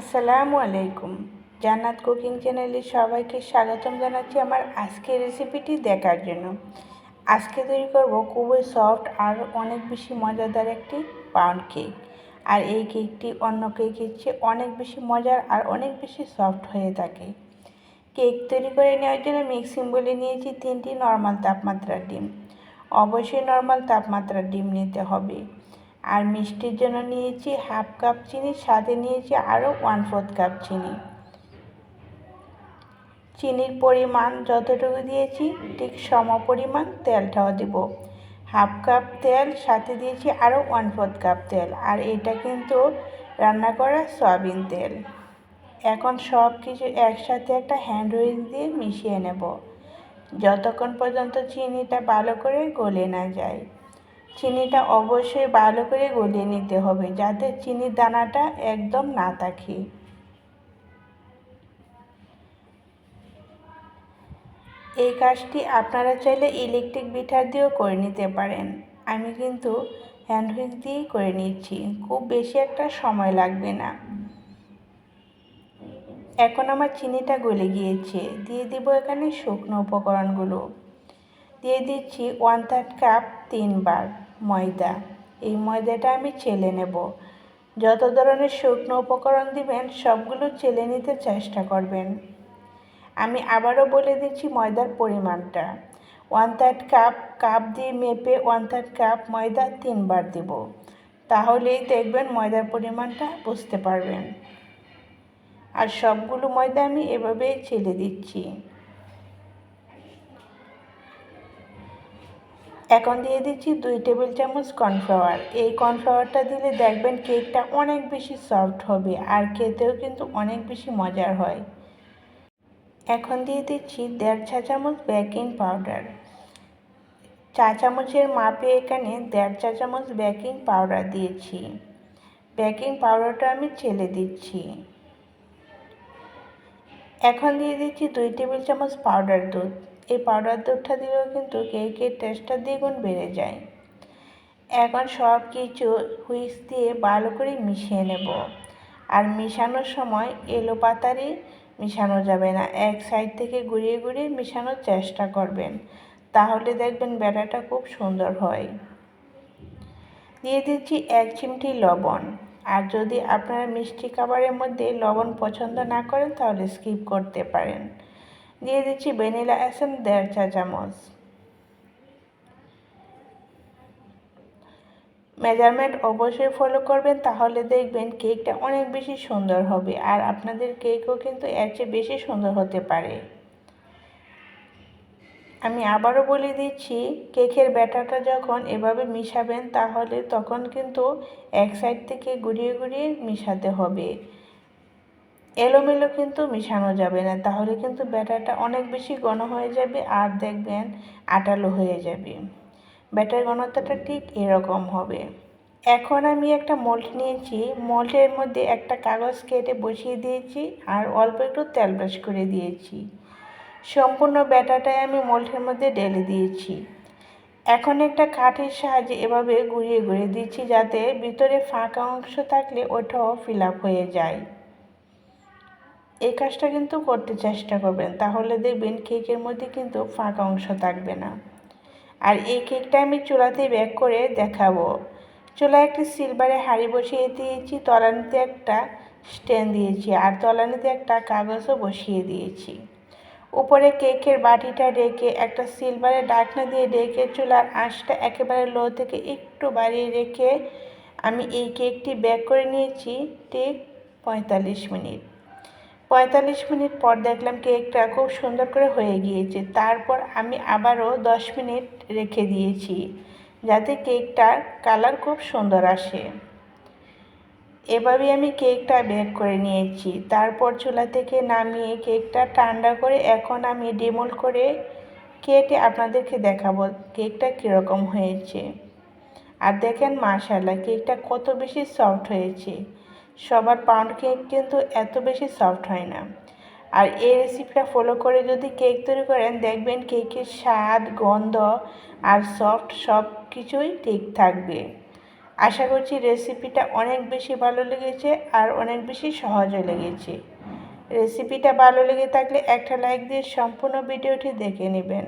আসসালামু আলাইকুম। জান্নাত কুকিং চ্যানেলে সবাইকে স্বাগতম জানাচ্ছি আমার আজকের রেসিপিটি দেখার জন্য। আজকে তৈরি করব খুবই সফট আর অনেক বেশি মজাদার একটি পাউন্ড কেক। আর এই কেকটি অন্য কেকের চেয়ে অনেক বেশি মজার আর অনেক বেশি সফট হয়ে থাকে। কেক তৈরি করে নেওয়ার জন্য মিক্সিং বলে নিয়েছি তিনটি নর্মাল তাপমাত্রার ডিম। অবশ্যই নর্মাল তাপমাত্রার ডিম নিতে হবে। আর মিষ্টির জন্য নিয়েছি হাফ কাপ চিনি, সাথে নিয়েছি আরও ওয়ান ফোর্থ কাপ চিনি। চিনির পরিমাণ যতটুকু দিয়েছি, ঠিক সম পরিমাণ তেলটাও দিব। হাফ কাপ তেল, সাথে দিয়েছি আরও ওয়ান ফোর্থ কাপ তেল। আর এটা কিন্তু রান্না করা সয়াবিন তেল। এখন সব কিছু একসাথে একটা হ্যান্ড হুইল দিয়ে মিশিয়ে নেব। যতক্ষণ পর্যন্ত চিনিটা ভালো করে গলে না যায়। চিনিটা অবশ্যই ভালো করে গলিয়ে নিতে হবে যাতে চিনির দানাটা একদম না থাকে। এই কাজটি আপনারা চাইলে ইলেকট্রিক বিটার দিয়েও করে নিতে পারেন। আমি কিন্তু হ্যান্ড হুইল দিয়েই করে নিচ্ছি, খুব বেশি একটা সময় লাগবে না। এখন আমার চিনিটা গলে গিয়েছে, দিয়ে দিব এখানে শুকনো উপকরণগুলো। দিয়ে দিচ্ছি ওয়ান থার্ড কাপ তিনবার। ময়দা। এই ময়দাটা আমি চেলে নেব। যত ধরনের শুকনো উপকরণ দিবেন, সবগুলো চেলে নিতে চেষ্টা করবেন। আমি আবারও বলে দিচ্ছি ময়দার পরিমাণটা। ওয়ান থার্ড কাপ কাপ দিয়ে মেপে ওয়ান থার্ড কাপ ময়দা তিনবার দিব। তাহলেই দেখবেন ময়দার পরিমাণটা বুঝতে পারবেন। আর সবগুলো ময়দা আমি এভাবেই ছেলে দিচ্ছি। এখন দিয়ে দিচ্ছি দুই টেবিল চামচ কর্নফ্লাওয়ার। এই কর্নফ্লাওয়ারটা দিলে দেখবেন কেকটা অনেক বেশি সফট হবে আর খেতেও কিন্তু অনেক বেশি মজার হয়। এখন দিয়ে দিচ্ছি দেড় চা চামচ বেকিং পাউডার। চা চামচের মাপে এখানে দেড় চা চামচ বেকিং পাউডার দিয়েছি। বেকিং পাউডারটা আমি ছেলে দিচ্ছি। এখন দিয়ে দিচ্ছি দুই টেবিল চামচ পাউডার দুধ। এই পাউডার দুধটা দিলেও কিন্তু কেকের টেস্টটা দ্বিগুণ বেড়ে যায়। এখন সব কিছু হুইস দিয়ে ভালো করে মিশিয়ে নেব। আর মিশানোর সময় এলো পাতারি, মিশানো যাবে না। এক সাইড থেকে ঘুরিয়ে ঘুরিয়ে মিশানোর চেষ্টা করবেন। তাহলে দেখবেন ব্যাটাটা খুব সুন্দর হয়। দিয়ে দিচ্ছি এক চিমটি লবণ। আর যদি আপনারা মিষ্টি খাবারের মধ্যে লবণ পছন্দ না করেন, তাহলে স্কিপ করতে পারেন। দিয়ে দিচ্ছি ভ্যানিলা এসেন্স, দেড় চা চামচ। মেজারমেন্ট অবশ্যই ফলো করবেন, তাহলে দেখবেন কেকটা অনেক বেশি সুন্দর হবে আর আপনাদের কেকও কিন্তু এর চেয়ে বেশি সুন্দর হতে পারে। আমি আবারও বলে দিচ্ছি, কেকের ব্যাটারটা যখন এভাবে মিশাবেন, তাহলে তখন কিন্তু এক সাইড থেকে ঘুরিয়ে ঘুরিয়ে মিশাতে হবে। এলোমেলো কিন্তু মিশানো যাবে না, তাহলে কিন্তু ব্যাটারটা অনেক বেশি ঘন হয়ে যাবে আর দেখবেন আটালো হয়ে যাবে। ব্যাটার ঘনত্বটা ঠিক এরকম হবে। এখন আমি একটা মোল্ট নিয়েছি, মোল্টের মধ্যে একটা কাগজ কেটে বসিয়ে দিয়েছি আর অল্প একটু তেল ব্রাশ করে দিয়েছি। সম্পূর্ণ ব্যাটাটাই আমি মোল্টের মধ্যে ঢেলে দিয়েছি। এখন একটা কাঠের সাহায্যে এভাবে ঘুরিয়ে ঘুরিয়ে দিচ্ছি যাতে ভিতরে ফাঁকা অংশ থাকলে ওটাও ফিল আপ হয়ে যায়। এই কাজটা কিন্তু করতে চেষ্টা করবেন। তাহলে দেখবেন কেকের মধ্যে কিন্তু ফাঁকা অংশ থাকবে না। আর এই কেকটা আমি চুলাতে ব্যাক করে দেখাবো। চুলায় একটি সিলভারে হাঁড়ি বসিয়ে দিয়েছি, তলানিতে একটা স্ট্যান্ড দিয়েছি আর তলানিতে একটা কাগজও বসিয়ে দিয়েছি। উপরে কেকের বাটিটা রেখে একটা সিলভারে ডাকনা দিয়ে রেখে চুলার আঁশটা একেবারে লো থেকে একটু বাড়িয়ে রেখে আমি এই কেকটি ব্যাক করে নিয়েছি ঠিক পঁয়তাল্লিশ মিনিট। পঁয়তাল্লিশ মিনিট পর দেখলাম কেকটা খুব সুন্দর করে হয়ে গিয়েছে। তারপর আমি আবারও দশ মিনিট রেখে দিয়েছি, যাতে কেকটার কালার খুব সুন্দর আসে। এভাবেই আমি কেকটা বেক করে নিয়েছি। তারপর চুলা থেকে নামিয়ে কেকটা ঠান্ডা করে এখন আমি ডিমোল করে কেটে আপনাদেরকে দেখাবো কেকটা কীরকম হয়েছে। আর দেখেন মাশাল্লাহ কেকটা কত বেশি সফট হয়েছে। সবার পাউন্ড কেক কিন্তু এত বেশি সফট হয় না। আর এই রেসিপিটা ফলো করে যদি কেক তৈরি করেন, দেখবেন কেকের স্বাদ, গন্ধ আর সফট সব কিছুই ঠিক থাকবে। আশা করছি রেসিপিটা অনেক বেশি ভালো লেগেছে আর অনেক বেশি সহজও লেগেছে। রেসিপিটা ভালো লেগে থাকলে একটা লাইক দিয়ে সম্পূর্ণ ভিডিওটি দেখে নেবেন।